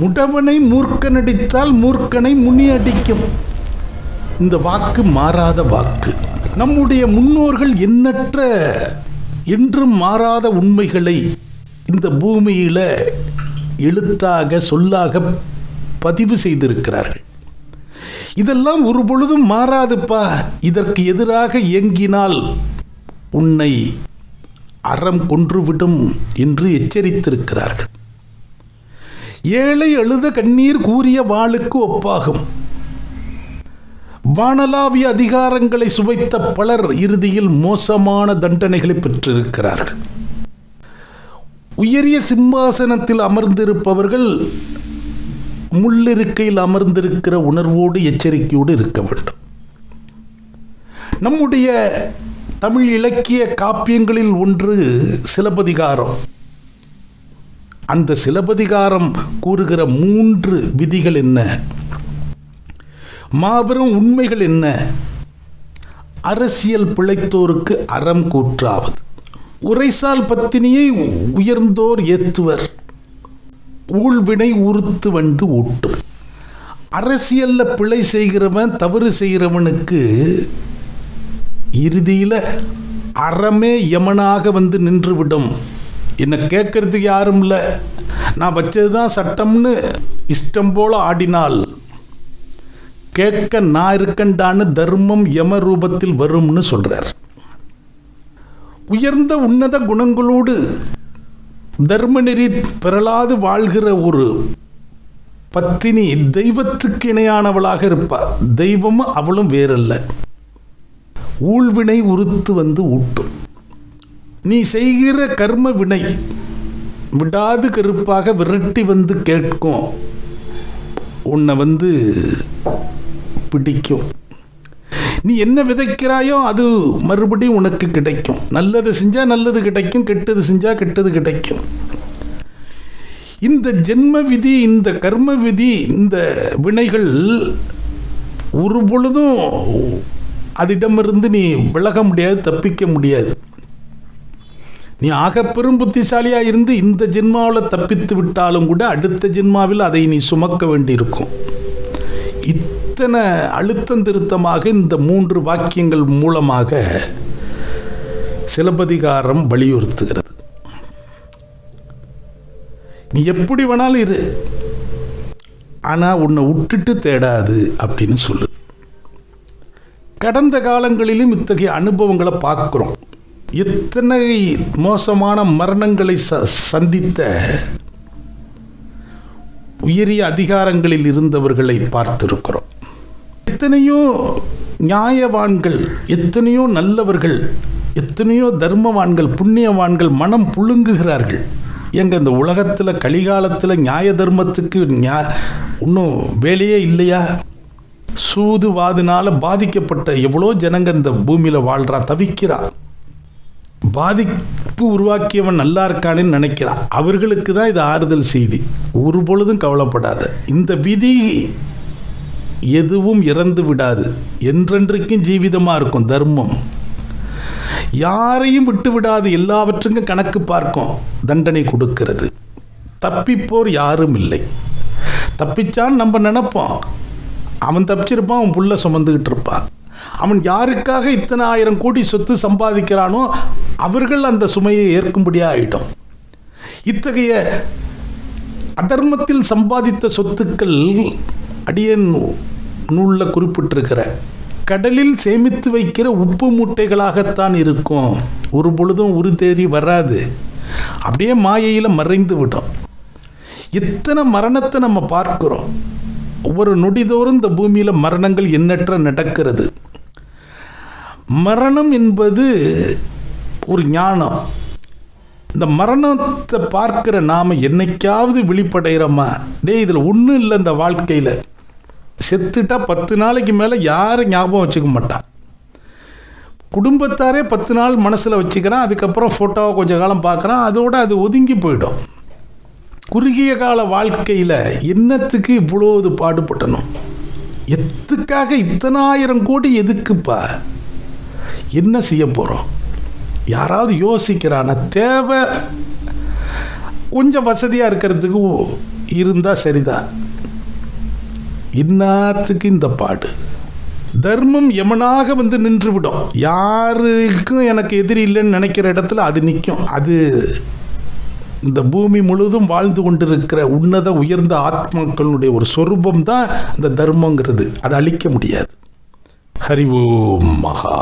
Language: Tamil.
முடவனை மூர்க்கனடித்தால் மூர்க்கனை முனியடிக்கும். இந்த வாக்கு மாறாத வாக்கு. நம்முடைய முன்னோர்கள் எண்ணற்ற என்றும் மாறாத உண்மைகளை இந்த பூமியில எழுத்தாக சொல்லாக பதிவு செய்திருக்கிறார்கள். இதெல்லாம் ஒரு பொழுதும் மாறாதுப்பா. இதற்கு எதிராக இயங்கினால் உன்னை அறம் கொன்றுவிடும் என்று எச்சரித்திருக்கிறார்கள். ஏழை அழுத கண்ணீர் கூறிய வாளுக்கு ஒப்பாகும். வானலாவிய அதிகாரங்களை சுவைத்த பலர் இறுதியில் மோசமான தண்டனைகளை பெற்றிருக்கிறார்கள். உயரிய சிம்மாசனத்தில் அமர்ந்திருப்பவர்கள் முள்ளிருக்கையில் அமர்ந்திருக்கிற உணர்வோடு எச்சரிக்கையோடு இருக்க வேண்டும். நம்முடைய தமிழ் இலக்கிய காப்பியங்களில் ஒன்று சிலப்பதிகாரம். அந்த சிலப்பதிகாரம் கூறுகிற மூன்று விதிகள் என்ன? மாபெரும் உண்மைகள் என்ன? அரசியல் பிழைத்தோருக்கு அறம் கூற்றாவது. உரைசால் பத்தினியை உயர்ந்தோர் ஏத்துவர். ஊழ்வினை உறுத்து வந்து ஊட்டும். அரசியலில் பிழை செய்கிறவன் தவறு செய்கிறவனுக்கு இறுதியில் அறமே யமனாக வந்து நின்றுவிடும் என்னை கேட்கறதுக்கு யாரும் இல்லை. நான் வச்சது தான் சட்டம்னு இஷ்டம் போல ஆடினால். கேட்க நான் இருக்கண்டான்னு தர்மம் யம ரூபத்தில் வரும்னு சொல்கிறார் உயர்ந்த உன்னத குணங்களோடு தர்ம நெறி பெறலாது வாழ்கிற ஒரு பத்தினி தெய்வத்துக்கு இணையானவளாக இருப்பாள் தெய்வமும் அவளும் வேறல்ல. ஊழ்வினை உறுத்து வந்து ஊட்டும். நீ செய்கிற கர்ம வினை விடாது கருப்பாக விரட்டி வந்து கேட்கும். உன்னை வந்து பிடிக்கும். நீ என்ன விதைக்கிறாயோ அது மறுபடியும் உனக்கு கிடைக்கும். நல்லது செஞ்சால் நல்லது கிடைக்கும் கெட்டது செஞ்சால் கெட்டது கிடைக்கும். இந்த ஜென்ம விதி இந்த கர்ம விதி இந்த வினைகள் ஒரு பொழுதும் அதிடமிருந்து நீ விலக முடியாது தப்பிக்க முடியாது. நீ ஆக பெரும் புத்திசாலியாக இருந்து இந்த ஜென்மாவில் தப்பித்து விட்டாலும் கூட அடுத்த ஜென்மாவில் அதை நீ சுமக்க வேண்டியிருக்கும். இத்தனை அழுத்தம் திருத்தமாக இந்த மூன்று வாக்கியங்கள் மூலமாக சிலப்பதிகாரம் வலியுறுத்துகிறது. நீ எப்படி வேணாலும் இரு. ஆனால் உன்னை விட்டுட்டு தேடாது அப்படின்னு சொல்லுது. கடந்த காலங்களிலும் இத்தகைய அனுபவங்களை பார்க்குறோம். எத்தனை மோசமான மரணங்களை ச சந்தித்த உயரிய அதிகாரங்களில் இருந்தவர்களை பார்த்திருக்கிறோம். எத்தனையோ நியாயவான்கள் எத்தனையோ நல்லவர்கள் எத்தனையோ தர்மவான்கள் புண்ணியவான்கள் மனம் புழுங்குகிறார்கள். எங்கள் இந்த உலகத்தில் கலிகாலத்தில் நியாய தர்மத்துக்கு நியா இன்னும் வேலையே இல்லையா? சூதுவாதினால பாதிக்கப்பட்ட எவ்வளோ ஜனங்க இந்த பூமியில் வாழ்கிறான் தவிக்கிறான் பாதிப்பு உருவாக்கியவன் நல்லா இருக்கானேன்னு நினைக்கிறான். அவர்களுக்கு தான் இது ஆறுதல் செய்தி. ஒரு பொழுதும் கவலைப்படாத. இந்த விதி எதுவும் இறந்து விடாது. என்றென்றைக்கும் ஜீவிதமாக இருக்கும் தர்மம். யாரையும் விட்டு விடாது. எல்லாவற்றுக்கும் கணக்கு பார்க்கும். தண்டனை கொடுக்கிறது. தப்பிப்போர் யாரும் இல்லை. தப்பிச்சான்னு நம்ம நினைப்போம். அவன் தப்பிச்சிருப்பான் அவன் புள்ள சுமந்துக்கிட்டு இருப்பான். அவன் யாருக்காக இத்தனை ஆயிரம் கோடி சொத்து சம்பாதிக்கிறானோ அவர்கள் அந்த சுமையை ஏற்கும்படியாக ஆயிட்டோம். இத்தகைய அதர்மத்தில் சம்பாதித்த சொத்துக்கள் அடியன் நூலில் குறிப்பிட்டிருக்கிற கடலில் சேமித்து வைக்கிற உப்பு மூட்டைகளாகத்தான் இருக்கும். ஒரு பொழுதும் உரு தேதி வராது. அப்படியே மாயையில் மறைந்து விடும் இத்தனை மரணத்தை நம்ம பார்க்கிறோம். ஒவ்வொரு நொடிதோறும் இந்த பூமியில் மரணங்கள் எண்ணற்ற நடக்கிறது. மரணம் என்பது ஒரு ஞானம். இந்த மரணத்தை பார்க்குற நாம் என்னைக்காவது விழிப்படைகிறோமா டேய் இதில் ஒன்றும் இல்லை இந்த வாழ்க்கையில். செத்துட்டா பத்து நாளைக்கு மேலே யாரும் ஞாபகம் வச்சுக்க மாட்டான் குடும்பத்தாரே பத்து நாள் மனசில் வச்சுக்கிறான் அதுக்கப்புறம் ஃபோட்டோவை கொஞ்ச காலம் பார்க்குறான் அதோடு அது ஒதுங்கி போயிடும். குறுகிய கால வாழ்க்கையில் என்னத்துக்கு இவ்வளோது பாடுபட்டணும் எத்துக்காக இத்தனாயிரம் கோடி எதுக்குப்பா? என்ன செய்ய போகிறோம் யாராவது யோசிக்கிறானா? தேவை கொஞ்சம் வசதியாக இருக்கிறதுக்கு இருந்தால் சரிதான். இன்னாத்துக்கு இந்த பாடு. தர்மம் எமனாக வந்து நின்றுவிடும். யாருக்கும் எனக்கு எதிரி இல்லைன்னு நினைக்கிற இடத்துல அது நிற்கும் அது இந்த பூமி முழுவதும் வாழ்ந்து கொண்டிருக்கிற உன்னத உயர்ந்த ஆத்மாக்களுடைய ஒரு சொரூபம் தான் இந்த தர்மங்கிறது. அதை அழிக்க முடியாது. ஹரி ஓம் மகா.